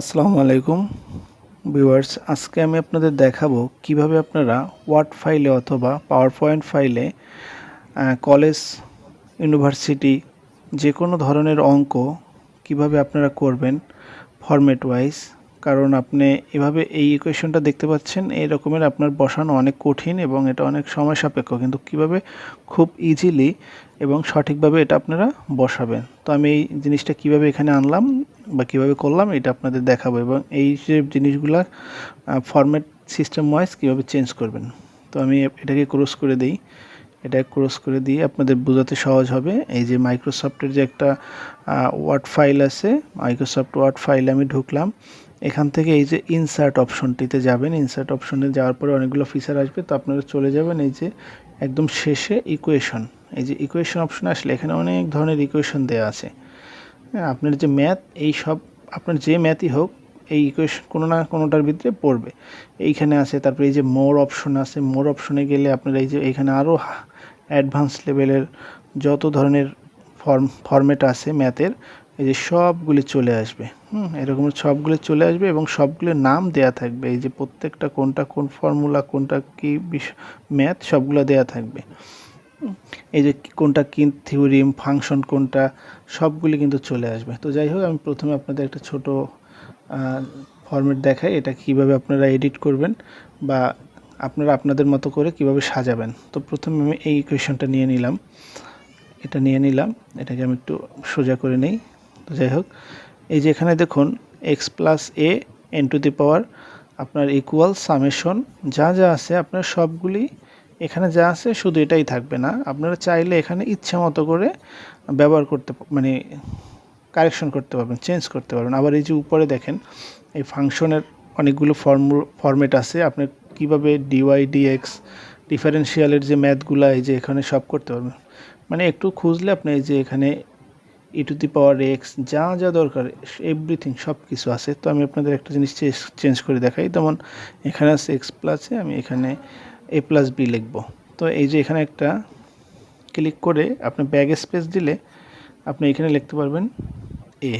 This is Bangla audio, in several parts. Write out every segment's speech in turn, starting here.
আসসালামু আলাইকুম। ভিউয়ার্স, আজকে আমি আপনাদের দেখাবো কীভাবে আপনারা ওয়ার্ড ফাইলে অথবা পাওয়ার পয়েন্ট ফাইলে কলেজ ইউনিভার্সিটি যে কোনো ধরনের অঙ্ক কীভাবে আপনারা করবেন ফরম্যাট ওয়াইজ কারণ আপনি এভাবে এই ইকুয়েশনটা দেখতে পাচ্ছেন, এই রকমের আপনার বসানো অনেক কঠিন এবং এটা অনেক সময় সাপেক্ষ, কিন্তু কীভাবে খুব ইজিলি এবং সঠিকভাবে এটা আপনারা বসাবেন। তো আমি এই জিনিসটা কীভাবে এখানে আনলাম বা কীভাবে করলাম, এটা আপনাদের দেখাবো এবং এই যে জিনিসগুলার ফরম্যাট সিস্টেম ওয়াইজ কীভাবে চেঞ্জ করবেন। তো আমি এটাকে ক্রস করে দিই। এটা ক্রস করে দিয়ে আপনাদের বোঝাতে সহজ হবে। এই যে মাইক্রোসফটের যে একটা ওয়ার্ড ফাইল আছে মাইক্রোসফট ওয়ার্ড ফাইলে আমি ঢুকলাম। এখান থেকে এই যে ইনসার্ট অপশনটিতে যাবেন। ইনসার্ট অপশনে যাওয়ার পরে অনেকগুলো ফিচার আসবে। তো আপনারা চলে যাবেন এই যে একদম শেষে ইকুয়েশন এই যে ইকুয়েশন অপশন আসলে এখানে অনেক ধরনের ইকুয়েশন দেওয়া আছে। আপনার যে ম্যাথ এই সব, আপনার যে ম্যাথই হোক, এই ইকুয়েশন কোনো না কোনোটার ভিতরে পড়বে। এইখানে আছে, তারপরে এই যে মোর অপশন আছে মোর অপশনে গেলে আপনার এই যে এখানে আরও অ্যাডভান্স লেভেলের যত ধরনের ফর্ম ফর্মেট আছে ম্যাথের এই যে সবগুলি চলে আসবে। হুম, এরকম সবগুলি চলে আসবে এবং সবগুলোর নাম দেয়া থাকবে। এই যে প্রত্যেকটা কোনটা কোন ফর্মুলা কোনটা কি ম্যাথ সবগুলো দেয়া থাকবে। এই যে কোনটা কি থিওরিম, ফাংশন কোনটা, সবগুলি কিন্তু চলে আসবে। তো যাই হোক, আমি প্রথমে আপনাদের একটা ছোট ফর্মেট দেখাই, এটা কীভাবে আপনারা এডিট করবেন বা আপনারা আপনাদের মতো করে কীভাবে সাজাবেন। তো প্রথমে আমি এই ইকুয়েশনটা নিয়ে নিলাম। এটা নিয়ে নিলাম, এটাকে আমি একটু সোজা করে নিই। তো যাই হোক, এই যে এখানে দেখুন x plus a n to the power আপনার ইকুয়াল সামেশন যা যা আছে, আপনার সবগুলি এখানে যা আছে শুধু এটাই থাকবে না। আপনারা চাইলে এখানে ইচ্ছা মতো করে ব্যবহার করতে মানে কারেকশন করতে পারবেন, চেঞ্জ করতে পারবেন। আবার এই যে উপরে দেখেন, এই ফাংশনের অনেকগুলো ফর্ম, ফরম্যাট আছে। আপনি কীভাবে ডিওয়াই ডিএক্স ডিফারেন্সিয়ালের যে ম্যাথগুলো, এই যে এখানে সব করতে পারবেন। মানে একটু খুঁজলে আপনি এই যে এখানে ই টু দি পাওয়ার এক্স যা যা দরকার এভরিথিং সব কিছু আছে। তো আমি আপনাদের একটা জিনিস চেঞ্জ করে দেখাই। যেমন এখানে আছে এক্স প্লাসে আমি এখানে এ প্লাস বি লিখব। তো এই যে এখানে একটা ক্লিক করে আপনি ব্যাগ স্পেস দিলে আপনি এখানে লিখতে পারবেন এ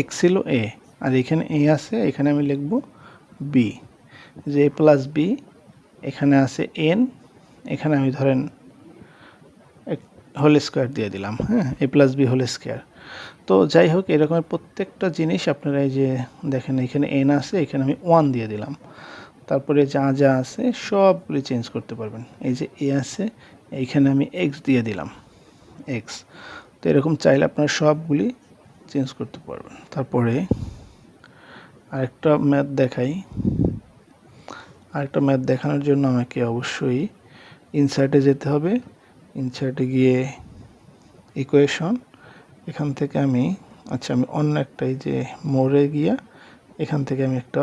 এক্স ছিল এ আর এখানে এ আছে, এখানে আমি লিখব বি যে এ প্লাস বি এখানে আছে এন এখানে আমি ধরেন হোল স্কোয়ার দিয়ে দিলাম হ্যাঁ a plus b whole square তো যাই হোক, এরকমের প্রত্যেকটা জিনিস আপনারা এই যে দেখেন, এখানে এন আছে, এখানে আমি ওয়ান দিয়ে দিলাম। তারপরে যা যা আছে সবগুলি চেঞ্জ করতে পারবেন। এই যে এ আছে, এইখানে আমি এক্স দিয়ে দিলাম। এক্স তো এরকম চাইলে আপনারা সবগুলি চেঞ্জ করতে পারবেন। তারপরে আরেকটা ম্যাথ দেখাই। আরেকটা ম্যাথ দেখানোর জন্য আমাকে অবশ্যই ইনসার্টে যেতে হবে। ইনসার্টে গিয়ে ইকুয়েশন এখান থেকে আমি আচ্ছা আমি অন্য একটাই যে মোড়ে গিয়া এখান থেকে আমি একটা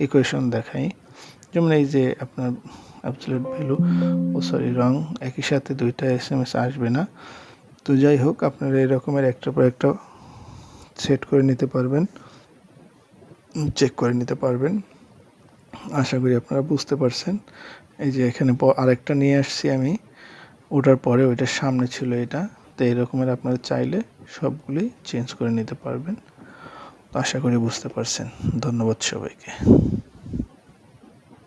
ইকুয়েশন দেখাই। যেমন এই যে আপনার absolute value oh sorry wrong, একই সাথে দুইটা এস এম এস আসবে না। তো যাই হোক, আপনারা এরকমের একটা পর একটা সেট করে নিতে পারবেন চেক করে নিতে পারবেন। আশা করি আপনারা বুঝতে পারছেন। এই যে এখানে আরেকটা নিয়ে আসছি আমি। ওটার পরে ওইটার সামনে ছিল এটা। তো এরকমের আপনারা চাইলে সবগুলি চেঞ্জ করে নিতে পারবেন। আশা করি বুঝতে পারছেন। ধন্যবাদ সবাইকে।